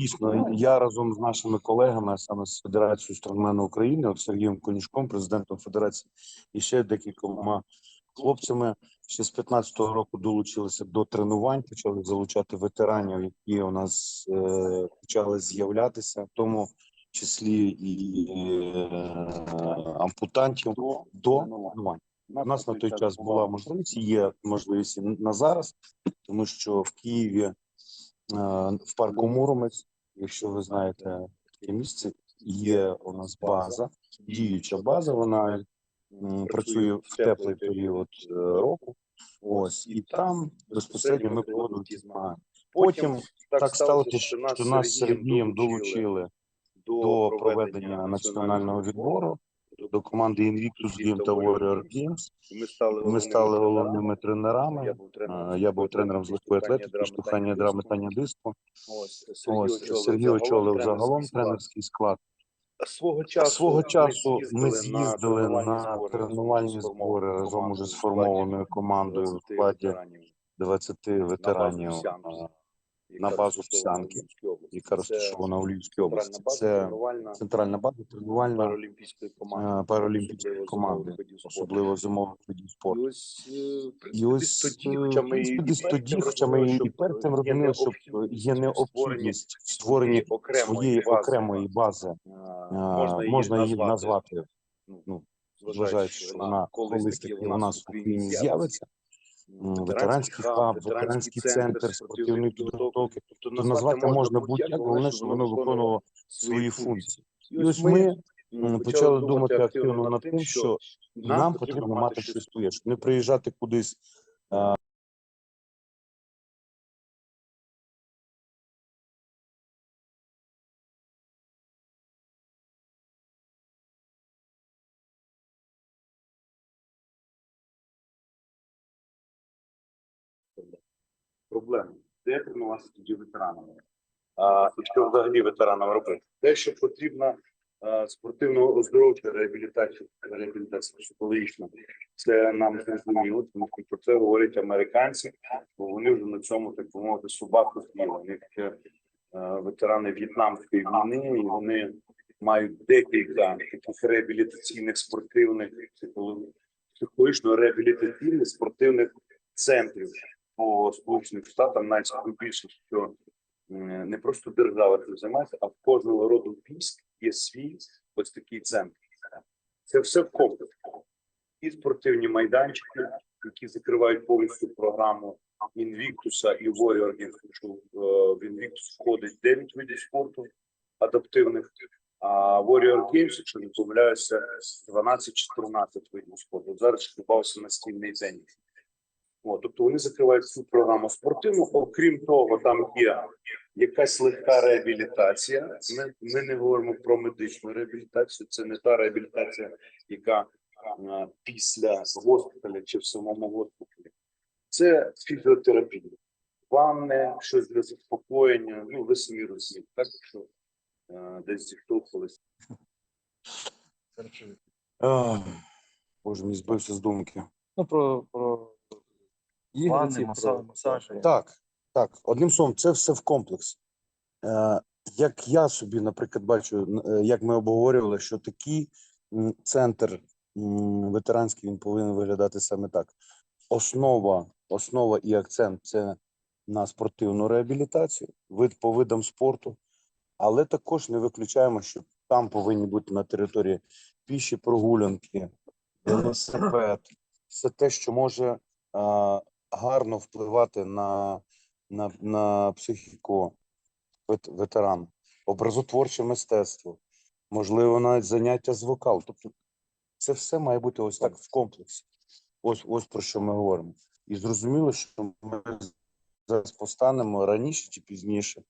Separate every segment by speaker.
Speaker 1: дійсно я разом з нашими колегами, саме з Федерацією стронгмену України, от Сергієм Конішком, президентом Федерації, і ще декількома хлопцями ще з 15-го року долучилися до тренувань, почали залучати ветеранів, які у нас е, почали з'являтися, в тому числі і е, ампутантів до тренувань. У нас на той час була можливість, є можливість і на зараз, тому що в Києві в парку Муромець, якщо ви знаєте таке місце, є у нас база, діюча база. Вона працює в теплий період е, року. Ось і там безпосередньо ми проводили ті змагання. Потім так сталося, що нас з Сергієм долучили до проведення національного відбору до команди Invictus Game та Warrior Games.
Speaker 2: Ми стали,
Speaker 1: Ми стали головними
Speaker 2: Я
Speaker 1: тренерами.
Speaker 2: був
Speaker 1: Е,
Speaker 2: тренером.
Speaker 1: Я був тренером з легкої атлетики, штовхання драми, метання диску.
Speaker 2: Ось
Speaker 1: Ось Сергій очолив загалом тренерський склад.
Speaker 2: Свого часу,
Speaker 1: Свого часу ми з'їздили на тренувальні збори разом уже з
Speaker 2: в складі
Speaker 1: формованою командою в складі 20 ветеранів, на базу Псянки, яка розташована у Львівській області. Це центральна база тренувальна
Speaker 2: паралімпійської команди,
Speaker 1: паралімпійської
Speaker 2: особливо
Speaker 1: команди,
Speaker 2: зимових видів спорту.
Speaker 1: особливо зимових видів
Speaker 2: І
Speaker 1: спорту.
Speaker 2: ось,
Speaker 1: І ось
Speaker 2: тоді, хоча ми і перед тим розуміли, що є необхідність в
Speaker 1: створенні своєї окремої бази,
Speaker 2: можна її назвати, ну, зважаючи,
Speaker 1: що вона колись таки у нас в Україні з'явиться. Ветеранський хаб, ветеранський центр спортивної підготовки.
Speaker 2: Тобто
Speaker 1: назвати можна будь-як, головне, щоб воно виконувало свої функції. І ось ми почали думати активно над тим, що нам потрібно мати щось своє, щоб не приїжджати кудись. А,
Speaker 2: проблеми. Де тренуватися тоді ветеранами? А, що взагалі ветеранам робити? Те, що потрібна спортивно оздоровча реабілітація, реабілітація психологічна, це нам зрозуміло, тому про це говорять американці, бо вони вже на цьому, так би мовити, собаку з'їли. Вони таке ветерани В'єтнамської війни, і вони мають декілька таких реабілітаційних спортивних психологічно-реабілітаційних спортивних центрів по Сполучених Штатам, навіть більше, що не просто держава цим займається, а в кожного роду військ є свій ось такий центр. Це все в комплексі. І спортивні майданчики, які закривають повністю програму Інвіктуса і Warrior що е, в Інвіктус входить 9 видів спорту адаптивних, а Warrior Games, якщо не помиляюся, 12-14 видів спорту. Зараз додався настільний теніс. От, тобто вони закривають всю програму спортивну. Окрім того, там є якась легка реабілітація. Ми, ми не говоримо про медичну реабілітацію. Це не та реабілітація, яка а, після госпіталя чи в самому госпіталі. Це фізіотерапія, ванне, щось для заспокоєння. Ну, ви самі розумієте, так що е, десь зіштовхувалися.
Speaker 1: ах, Боже, мій збився з думки.
Speaker 3: Ну, про, про ігри, ці,
Speaker 4: масажі.
Speaker 1: Так, так. Одним словом, це все в комплексі. Е, як я собі, наприклад, бачу, е, як ми обговорювали, що такий центр ветеранський він повинен виглядати саме так. Основа, основа і акцент це на спортивну реабілітацію, вид по видам спорту, але також не виключаємо, що там повинні бути на території піші прогулянки, велосипед, все те, що може гарно впливати на, на, на психіку вет, ветерана, образотворче мистецтво, можливо, навіть заняття з вокалу. Тобто це все має бути ось так в комплексі. Ось, ось про що ми говоримо. І зрозуміло, що ми зараз постанемо раніше чи пізніше.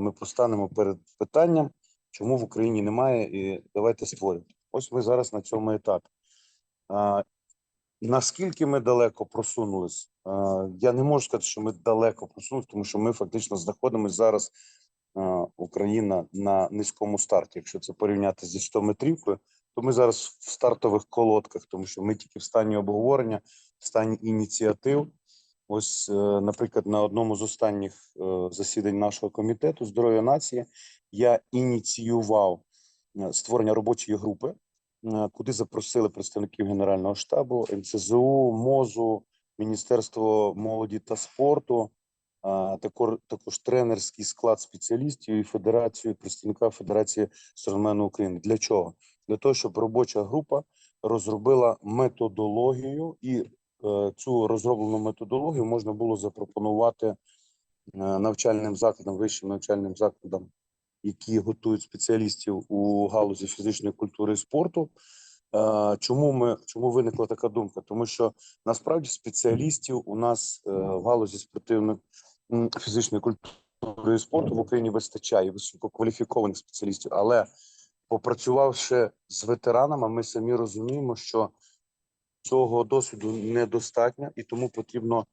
Speaker 1: Ми постанемо перед питанням, чому в Україні немає, і давайте створимо. Ось ми зараз на цьому етапі. Наскільки ми далеко просунулись? Я не можу сказати, що ми далеко просунулись, тому що ми фактично знаходимося зараз Україна на низькому старті. Якщо це порівняти зі 100 метрівкою, то ми зараз в стартових колодках, тому що ми тільки в стані обговорення, в стані ініціатив. Ось, е, наприклад, на одному з останніх е, засідань нашого комітету здоров'я нації я ініціював е, створення робочої групи, куди запросили представників Генерального штабу, НСЗУ, МОЗу, Міністерство молоді та спорту, також, також тренерський склад спеціалістів і федерацію представника Федерації Стронгмену України. Для чого? Для того, щоб робоча група розробила методологію, і е, цю розроблену методологію можна було запропонувати е, навчальним закладам, вищим навчальним закладам, які готують спеціалістів у галузі фізичної культури і спорту. Е, Чому ми чому виникла така думка? Тому що насправді спеціалістів у нас е, в галузі спортивної фізичної культури і спорту в Україні вистачає висококваліфікованих спеціалістів, але попрацювавши з ветеранами, ми самі розуміємо, що цього досвіду недостатньо, і тому потрібно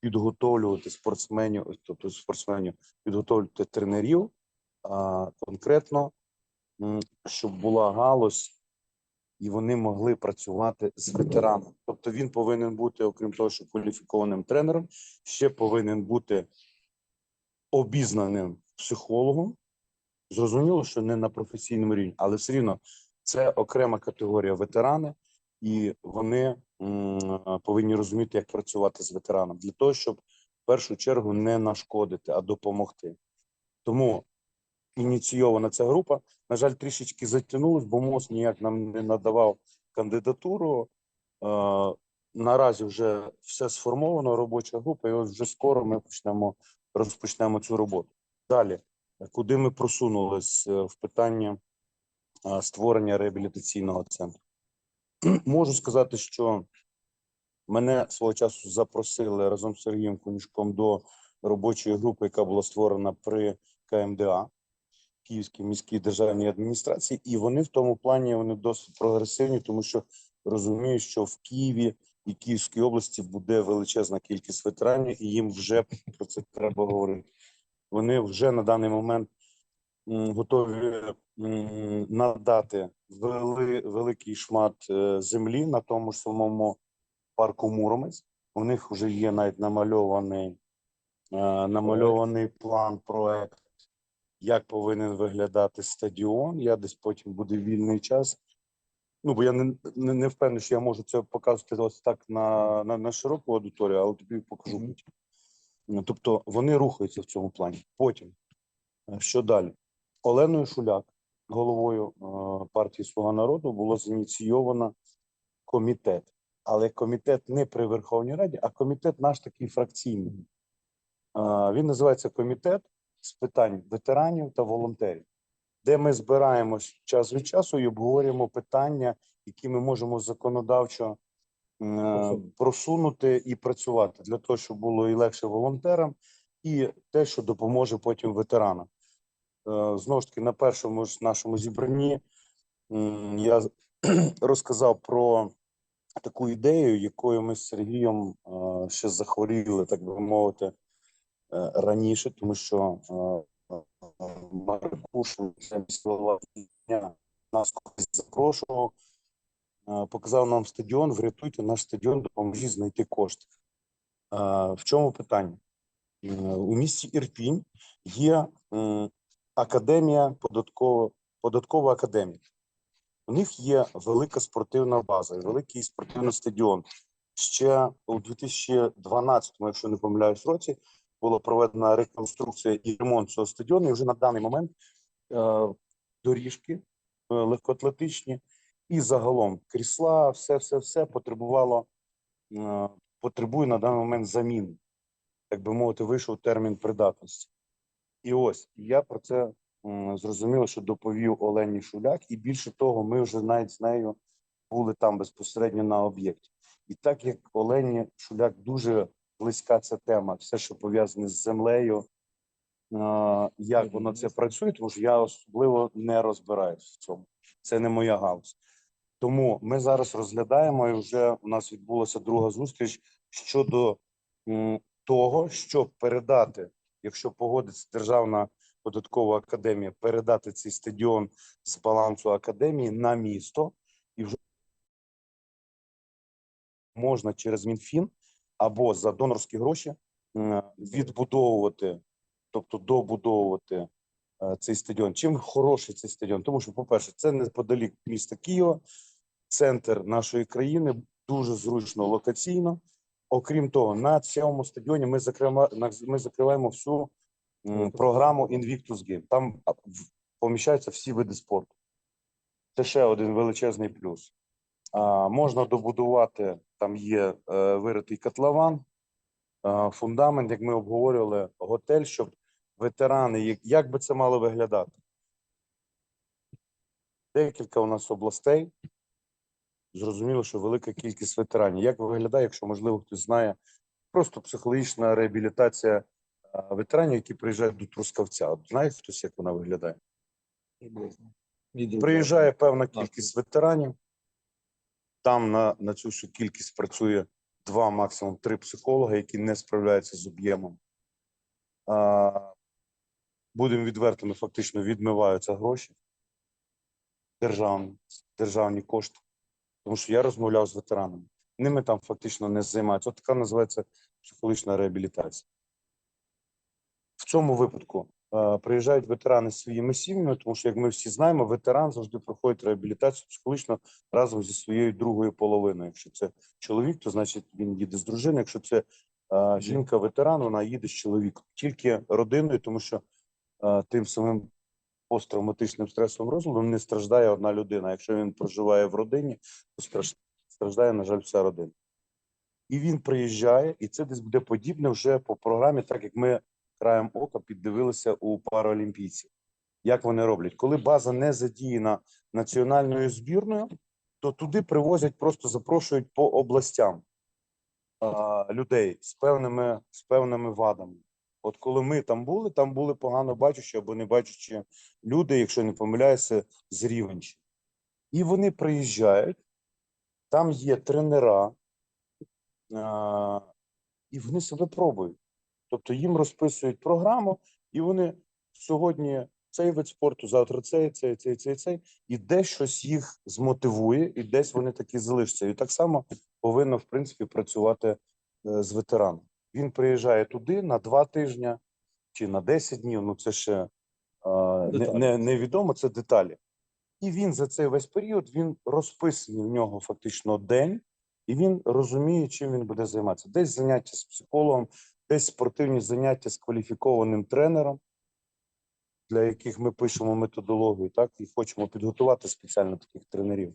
Speaker 1: підготовлювати спортсменів, тобто спортсменів, підготовлювати тренерів, конкретно, щоб була галузь, і вони могли працювати з ветераном. Тобто він повинен бути, окрім того, що кваліфікованим тренером, ще повинен бути обізнаним психологом. Зрозуміло, що не на професійному рівні, але все рівно це окрема категорія ветерани, і вони повинні розуміти, як працювати з ветераном для того, щоб в першу чергу не нашкодити, а допомогти. Тому ініційована ця група. На жаль, трішечки затягнулось, бо МОЗ ніяк нам не надавав кандидатуру. Е, наразі вже все сформовано, робоча група, і ось вже скоро ми почнемо розпочнемо цю роботу. Далі, куди ми просунулись е, в питанні е, створення реабілітаційного центру? Можу сказати, що мене свого часу запросили разом з Сергієм Конюшком до робочої групи, яка була створена при КМДА. Київській міській державній адміністрації, і вони в тому плані вони досить прогресивні, тому що розуміють, що в Києві і Київській області буде величезна кількість ветеранів, і їм вже про це треба говорити. Вони вже на даний момент готові надати великий шмат е, землі на тому ж самому парку Муромець. У них вже є навіть намальований, е, намальований план проект як повинен виглядати стадіон. Я десь потім буде вільний час. Ну, бо я не, не, не впевнений, що я можу це показувати ось так на, на, на широку аудиторію, але тобі покажу потім. Ну, Тобто вони рухаються в цьому плані. Потім, е, що далі? Оленою Шуляк, головою е, партії Слуга народу, було зініційовано комітет. Але комітет не при Верховній Раді, а комітет наш такий фракційний. Е, Він називається Комітет з питань ветеранів та волонтерів, де ми збираємось час від часу і обговорюємо питання, які ми можемо законодавчо е, просунути і працювати для того, щоб було і легше волонтерам, і те, що допоможе потім ветеранам. Е, Знову ж таки, на першому ж нашому зібранні м, я розказав про таку ідею, якою ми з Сергієм е, ще захворіли, так би мовити, е, раніше, тому що е, е, Маркушин, це міський голова дня, нас колись запрошував, е, показав нам стадіон, врятуйте наш стадіон, допоможіть знайти кошти. Е, В чому питання? Е, У місті Ірпінь є академія податкова, податкова академія. У них є велика спортивна база, великий спортивний стадіон. Ще у 2012, якщо не помиляюсь, році була проведена реконструкція і ремонт цього стадіону. І вже на даний момент е, доріжки е, легкоатлетичні і загалом крісла, все, все, все потребувало, е, потребує на даний момент заміни. Так би мовити, вийшов термін придатності. І ось я про це м, зрозуміло, що доповів Олені Шуляк, і більше того, ми вже навіть з нею були там безпосередньо на об'єкті. І так як Олені Шуляк дуже близька ця тема, все, що пов'язане з землею, як воно це працює, тому що я особливо не розбираюсь в цьому. Це не моя галузь. Тому ми зараз розглядаємо, і вже у нас відбулася друга зустріч щодо того, щоб передати, якщо погодиться Державна податкова академія, передати цей стадіон з балансу академії на місто, і вже можна через Мінфін або за донорські гроші відбудовувати, тобто добудовувати е, цей стадіон. Чим хороший цей стадіон? Тому що, по-перше, це неподалік міста Києва, центр нашої країни, дуже зручно локаційно. Окрім того, на цьому стадіоні ми закриваємо, ми закриваємо всю програму Invictus Game. Там поміщаються всі види спорту. Це ще один величезний плюс. Можна добудувати, там є е, виритий котлован, е, фундамент, як ми обговорювали, готель, щоб ветерани, як, би це мало виглядати? Декілька у нас областей. Зрозуміло, що велика кількість ветеранів. Як виглядає, якщо, можливо, хтось знає, просто психологічна реабілітація е, ветеранів, які приїжджають до Трускавця. Знає хтось, як вона виглядає? Приїжджає певна кількість ветеранів. Там на, на цю всю кількість працює два, максимум три психолога, які не справляються з об'ємом. Будемо відвертими, фактично відмиваються гроші державні, державні кошти. Тому що я розмовляв з ветеранами. Ними там фактично не займаються. От така називається психологічна реабілітація. В цьому випадку приїжджають ветерани з своїми сім'ями, тому що, як ми всі знаємо, ветеран завжди проходить реабілітацію психологічно разом зі своєю другою половиною. Якщо це чоловік, то значить він їде з дружиною. Якщо це е, жінка ветеран, вона їде з чоловіком. Тільки родиною, тому що тим самим посттравматичним стресовим розладом не страждає одна людина. Якщо він проживає в родині, то страж- страждає, на жаль, вся родина. І він приїжджає, і це десь буде подібне вже по програмі, так як ми краєм ока піддивилися у паралімпійців. Як вони роблять? Коли база не задіяна національною збірною, то туди привозять, просто запрошують по областям а, людей з певними, з певними вадами. От коли ми там були, там були погано бачучі або не бачучі люди, якщо не помиляюся, з Рівенщини. І вони приїжджають, там є тренера, а, і вони себе пробують. Тобто їм розписують програму, і вони сьогодні цей вид спорту, завтра цей, цей, цей, цей, цей, і десь щось їх змотивує, і десь вони такі залишаться. І так само повинно, в принципі, працювати е, з ветераном. Він приїжджає туди на два тижні чи на 10 днів. Ну це ще е, не, не, невідомо, це деталі. І він за цей весь період він розписаний в нього фактично день, і він розуміє, чим він буде займатися. Десь заняття з психологом, десь спортивні заняття з кваліфікованим тренером, для яких ми пишемо методологію, так і хочемо підготувати спеціально таких тренерів.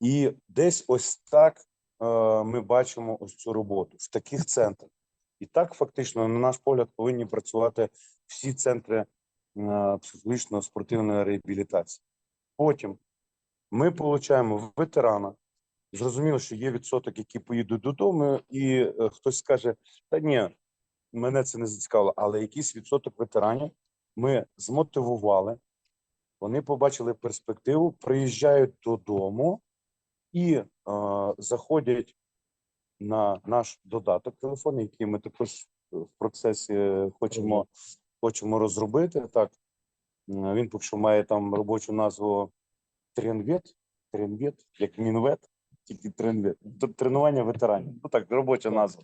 Speaker 1: І десь ось так е, ми бачимо ось цю роботу в таких центрах. І так, фактично, на наш погляд, повинні працювати всі центри е, психологічно-спортивної реабілітації. Потім ми отримуємо ветерана. Зрозуміло, що є відсоток, які поїдуть додому, і е, хтось скаже: та ні, мене це не зацікавило, але якийсь відсоток ветеранів ми змотивували, вони побачили перспективу, приїжджають додому і е, заходять на наш додаток телефонний, який ми також е, в процесі хочемо, хочемо розробити. Так, він поки що має там робочу назву Тренвет, Тренвет, як Мінвет, тільки тренування ветеранів. Ну так, робоча назва.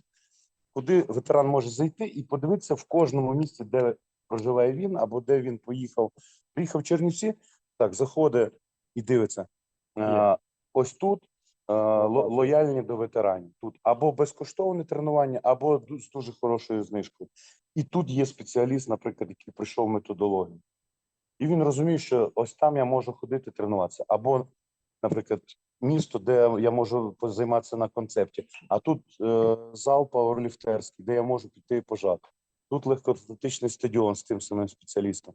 Speaker 1: Куди ветеран може зайти і подивитися в кожному місці, де проживає він, або де він поїхав. Приїхав в Чернівці, так, заходить і дивиться. А, ось тут а, ло- лояльні до ветеранів. Тут або безкоштовне тренування, або з дуже хорошою знижкою. І тут є спеціаліст, наприклад, який пройшов методологію. І він розуміє, що ось там я можу ходити тренуватися. Або, наприклад, місто, де я можу позайматися на концепті, а тут е, зал пауерліфтерський, де я можу піти і пожати. Тут легкоатлетичний стадіон з тим самим спеціалістом.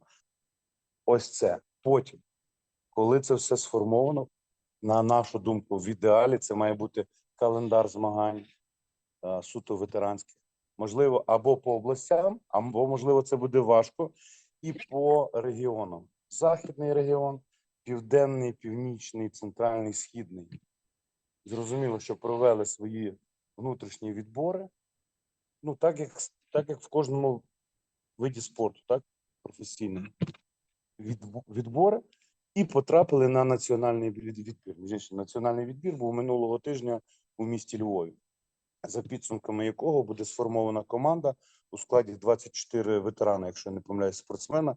Speaker 1: Ось це. Потім, коли це все сформовано, на нашу думку, в ідеалі це має бути календар змагань е, суто ветеранських. Можливо, або по областям, або, можливо, це буде важко, і по регіонам. Західний регіон, південний, північний, центральний, східний. Зрозуміло, що провели свої внутрішні відбори. Ну, так як, так як в кожному виді спорту, так, професійному. Відбо- Відбори і потрапили на національний відбір. Між Національний відбір був минулого тижня у місті Львові. за підсумками якого буде сформована команда у складі 24 ветерани, якщо я не помиляюсь, спортсмена.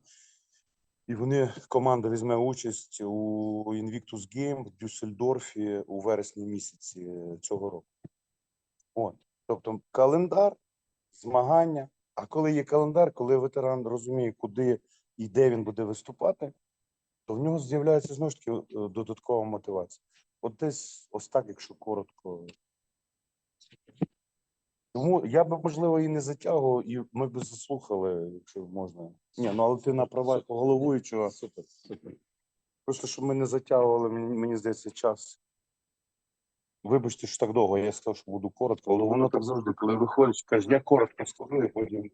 Speaker 1: І вони команда візьме участь у Invictus Game в Дюссельдорфі у вересні місяці цього року. От. Тобто календар, змагання. А коли є календар, коли ветеран розуміє, куди і де він буде виступати, то в нього з'являється знову ж таки е, додаткова мотивація. От десь ось так, якщо коротко. Тому я би, можливо, і не затягував, і ми б заслухали, якщо можна. Ні, ну але ти на правах головуючого.
Speaker 3: Супер, супер.
Speaker 1: Просто щоб ми не затягували, мені, мені здається, час. Вибачте, що так довго. Я сказав, що буду коротко, але воно так завжди, коли виходить, кажеш, я коротко скажу, і потім